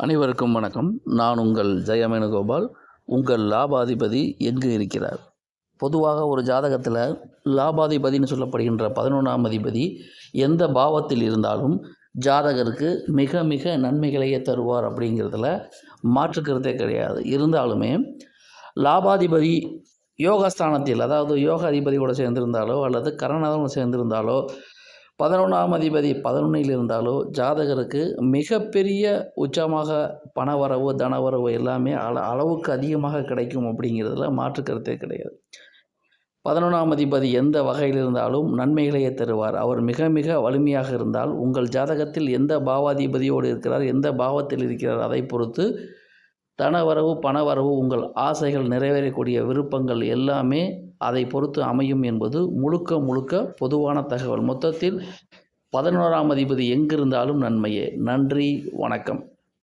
அனைவருக்கும் வணக்கம். நான் உங்கள் ஜெயமேனுகோபால். உங்கள் லாபாதிபதி எங்கு இருக்கிறார்? பொதுவாக ஒரு ஜாதகத்தில் லாபாதிபதின்னு சொல்லப்படுகின்ற பதினொன்றாம் அதிபதி எந்த பாவத்தில் இருந்தாலும் ஜாதகருக்கு மிக மிக நன்மைகளையே தருவார் அப்படிங்கிறதுல மாற்றுக்கிறதே கிடையாது. இருந்தாலுமே லாபாதிபதி யோகஸ்தானத்தில் அதாவது யோக அதிபதியோடு சேர்ந்திருந்தாலோ அல்லது கரணாதனோடு சேர்ந்திருந்தாலோ பதினொன்றாம் அதிபதி பதினொன்றில் இருந்தாலோ ஜாதகருக்கு மிகப்பெரிய உச்சமாக பணவரவு தனவரவு எல்லாமே அள அளவுக்கு அதிகமாக கிடைக்கும் அப்படிங்கிறதுல மாற்று கருத்தே கிடையாது. பதினொன்றாம் அதிபதி எந்த வகையில் இருந்தாலும் நன்மைகளையே தருவார். அவர் மிக மிக வலிமையாக இருந்தால் உங்கள் ஜாதகத்தில் எந்த பாவாதிபதியோடு இருக்கிறார் எந்த பாவத்தில் இருக்கிறார் அதை பொறுத்து தனவரவு பணவரவு உங்கள் ஆசைகள் நிறைவேறக்கூடிய விருப்பங்கள் எல்லாமே அதை பொறுத்து அமையும் என்பது முழுக்க முழுக்க பொதுவான தகவல். மொத்தத்தில் பதினோராம் அதிபதி எங்கிருந்தாலும் நன்மையே. நன்றி வணக்கம்.